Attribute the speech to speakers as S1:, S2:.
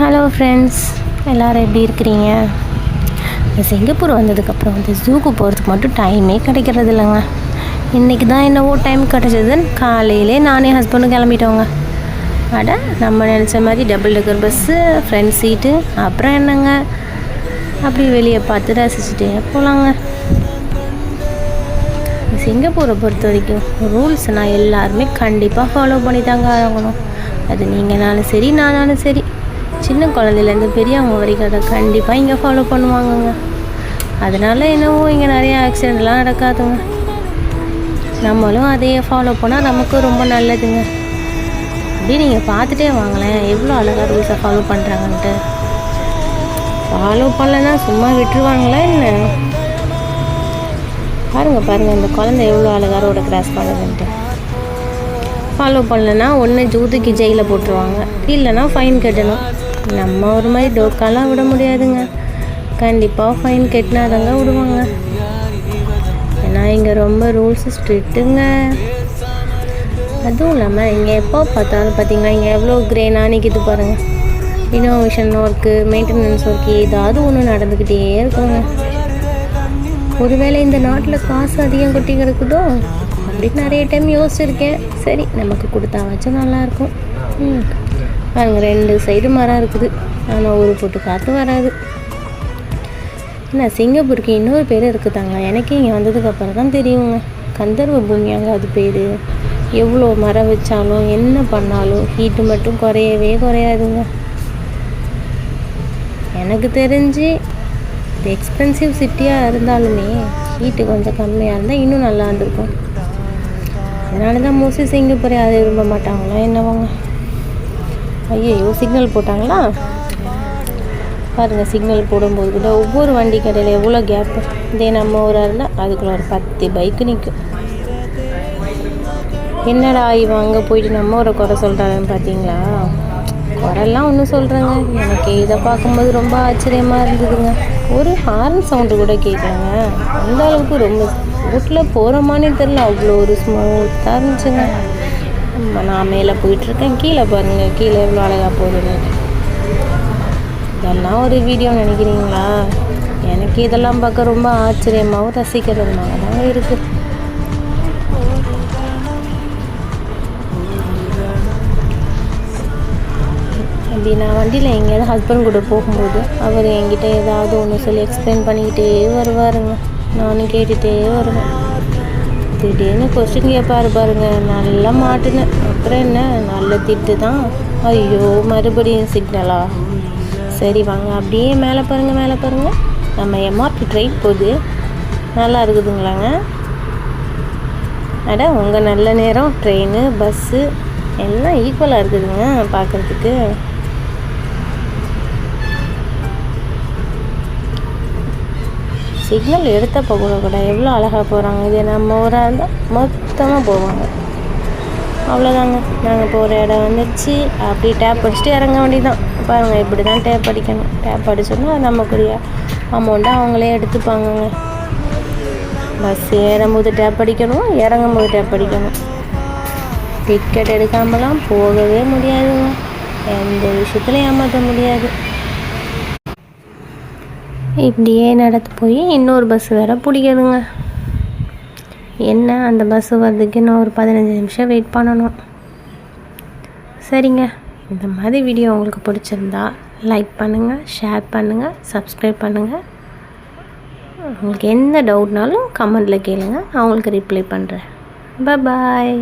S1: Hello friends எல்லோரும் எப்படி இருக்கிறீங்க? சிங்கப்பூர் வந்ததுக்கப்புறம் வந்து ஜூக்கு போகிறதுக்கு மட்டும் டைமே கிடைக்கிறது இல்லைங்க. இன்றைக்கி தான் என்னவோ டைம் கிடச்சதுன்னு காலையிலே நானே ஹஸ்பண்டும் கிளம்பிட்டோங்க. அட நம்ம நினச்ச மாதிரி double decker bus front seat அப்புறம் என்னங்க? அப்படி வெளியே பார்த்து ரசிச்சுட்டே போகலாங்க சிங்கப்பூரை பொறுத்த வரைக்கும் ரூல்ஸ் நான் எல்லாருமே கண்டிப்பாக ஃபாலோ பண்ணி தாங்க ஆகணும். அது நீங்களாலும் சரி நானாலும் சரி. சின்ன குழந்தையிலேருந்து பெரியவங்க வரைக்கும் அதை கண்டிப்பாக இங்கே ஃபாலோ பண்ணுவாங்கங்க. அதனால என்னவோ இங்கே நிறைய ஆக்சிடெண்ட்லாம் நடக்காதுங்க. நம்மளும் அதையே ஃபாலோ பண்ணால் நமக்கும் ரொம்ப நல்லதுங்க. அப்படி நீங்கள் பார்த்துட்டே வாங்களேன். எவ்வளோ அழகாக ரூல்ஸை ஃபாலோ பண்ணுறாங்கன்ட்டு ஃபாலோ பண்ணலன்னா சும்மா விட்டுருவாங்களா என்ன? பாருங்கள் பாருங்கள் இந்த குழந்தை எவ்வளோ அழகாக ரோட கிராஸ் பண்ணுதுன்ட்டு. ஃபாலோ பண்ணலன்னா ஒன்று ஜூதுக்கு ஜெயிலில் போட்டுருவாங்க. இல்லைன்னா ஃபைன் கட்டணும். நம்ம ஒரு மாதிரி டோக்காலாம் விட முடியாதுங்க. கண்டிப்பாக ஃபைன் கட்டினாதாங்க விடுவாங்க. ஏன்னா இங்கே ரொம்ப ரூல்ஸ் ஸ்ட்ரிக்ட்டுங்க அதுவும் இல்லாமல் இங்கே எப்போ பார்த்தாலும் பார்த்தீங்கன்னா இங்கே எவ்வளோ கிரேனாக நிற்கிது பாருங்கள் இனோவேஷன் ஒர்க்கு மெயின்டெனன்ஸ் ஒர்க்கு ஏதாவது ஒன்று நடந்துக்கிட்டே இருக்குங்க. ஒருவேளை இந்த நாட்டில் காசு அதிகம் கொட்டி கிடக்குதோ? அப்படின்னு நிறைய டைம் யோசிச்சிருக்கேன். சரி நமக்கு கொடுத்தா வச்சா நல்லாயிருக்கும் ம். பாருங்கள் ரெண்டு சைடு மரம் இருக்குது. ஆனால் ஒரு போட்டு காற்று வராது. என்ன சிங்கப்பூருக்கு இன்னொரு பேர் இருக்குதாங்க? எனக்கு இங்கே வந்ததுக்கப்புறம் தான் தெரியுங்க. கந்தர்வ பூமியாங்க அது பேர். எவ்வளோ மரம் வச்சாலும் என்ன பண்ணாலும் ஹீட்டு மட்டும் குறையவே குறையாதுங்க. எனக்கு தெரிஞ்சு இது எக்ஸ்பென்சிவ் சிட்டியாக இருந்தாலுமே ஹீட்டு கொஞ்சம் கம்மியாக இருந்தால் இன்னும் நல்லா இருந்திருக்கும். அதனால தான் மோஸ்ட்லி சிங்கப்பூர் யாரும் விரும்ப மாட்டாங்களா என்னவாங்க. ஐயோ சிக்னல் போட்டாங்களா? பாருங்கள் சிக்னல் போடும்போது கூட ஒவ்வொரு வண்டி கடையில் எவ்வளோ கேப்பு இதே நம்ம ஊராக இருந்தால் அதுக்குள்ள ஒரு பத்து பைக்கு நிற்கும் என்னடா இவன் அங்கே போயிட்டு நம்ம ஒரு குறை சொல்கிறாங்கன்னு பார்த்தீங்களா குறைலாம் ஒன்றும் சொல்கிறேங்க எனக்கு இதை பார்க்கும்போது ரொம்ப ஆச்சரியமாக இருந்ததுங்க. ஒரு ஹார்ன் சவுண்டு கூட கேட்கலங்க அந்த அளவுக்கு ரொம்ப ரோட்டில் போகிறோமானே தெரில அவ்வளோ ஒரு ஸ்மூத்தாக இருந்துச்சுங்க. நான் மேலே போயிட்டுருக்கேன். கீழே பாருங்கள் கீழே எவ்வளோ அழகாக போகுதுன்னு. இதெல்லாம் ஒரு வீடியோ நினைக்கிறீங்களா? எனக்கு இதெல்லாம் பார்க்க ரொம்ப ஆச்சரியமாகவும் ரசிக்கிறதுனால தான் இருக்குது அப்படி நான் வண்டியில் எங்கேயாவது ஹஸ்பண்ட் கூட போகும்போது அவர் என்கிட்ட ஏதாவது ஒன்று சொல்லி எக்ஸ்பிளைன் பண்ணிக்கிட்டே வருவாருங்க. நானும் கேட்டுகிட்டே வருவேன். திடீர்னு கொஸ்டின் கேட்பாரு பாருங்க. நல்லா மாட்டினேன் அப்புறம் என்ன? நல்ல திட்டு தான். ஐயோ மறுபடியும் சிக்னலா சரி வாங்க. அப்படியே மேலே பாருங்கள் மேலே பாருங்கள் நம்ம எம்ஆர்டி ட்ரெயின் போகுது. நல்லா இருக்குதுங்களாங்க? அட உங்கள் நல்ல நேரம். ட்ரெயின் பஸ்ஸு எல்லாம் ஈக்குவலாக இருக்குதுங்க பார்க்குறதுக்கு. சிக்னல் எடுத்தப்போ கூட கூட எவ்வளோ அழகாக போகிறாங்க இதே நம்ம ஊராக இருந்தால் மொத்தமாக போவாங்க. அவ்வளோதாங்க நாங்கள் போகிற இடம் வந்துடுச்சு அப்படி டேப் அடிச்சுட்டு இறங்க வேண்டியதான் பாருங்கள் இப்படி தான் டேப் அடிக்கணும். டேப் அடிச்சோன்னா நமக்குரிய அமௌண்ட்டை அவங்களே எடுத்துப்பாங்கங்க. பஸ் ஏறும்போது டேப் அடிக்கணும் இறங்கும் போது டேப் அடிக்கணும். டிக்கெட் எடுக்காமலாம் போகவே முடியாதுங்க. எந்த விஷயத்துலையும் ஏமாற்ற முடியாது. இப்படியே நடந்து போய் இன்னொரு பஸ் வேறு பிடிக்குதுங்க. என்ன அந்த பஸ்ஸு வர்றதுக்கு இன்னும் ஒரு பதினஞ்சு நிமிஷம் வெயிட் பண்ணணும். சரிங்க. இந்த மாதிரி வீடியோ உங்களுக்கு பிடிச்சிருந்தா லைக் பண்ணுங்கள் ஷேர் பண்ணுங்கள் சப்ஸ்கிரைப் பண்ணுங்கள் உங்களுக்கு எந்த டவுட்னாலும் கமெண்டில் கேளுங்கள் நான் உங்களுக்கு ரிப்ளை பண்ணுறேன் பாய்